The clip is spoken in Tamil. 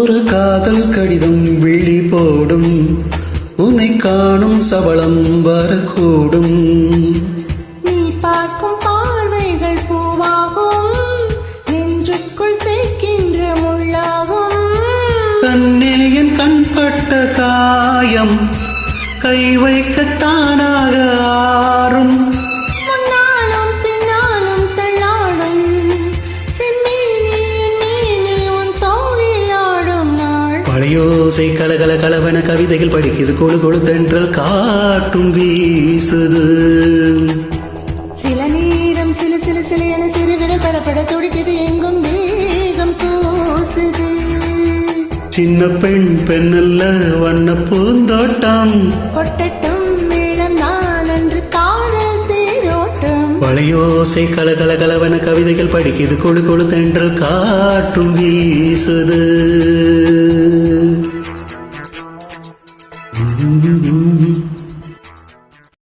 காதல் கடிதம் விழி போடும். உன்னை காணும் சபலம் வரக்கூடும். நீ பார்க்கும் பார்வைகள் பூவாகும். நெஞ்சுக்குள் தைக்கின்ற முள்ளாகும். கண்ணே என் கண்பட்ட காயம் கை வைக்கத்தானாக ஆறும் பழையோசை கலகல கலவன கவிதைகள் படிக்குது கொழு கொழு தென்றல் காட்டும் வீசுது. சில நேரம் சில சில சில என சிறுவிரல் படப்பட துடிக்குது. எங்கும் வேகம் பூசுது. சின்ன பெண் பெண்ணல்ல வண்ண பூந்தோட்டம். கொட்டட்டும் மேளம் நான் அன்று காதல் தேரோட்டம். பழையோசை கலகல கலவன கவிதைகள் படிக்குது கொழு கொழு தென்றல் காட்டும் வீசுது. you.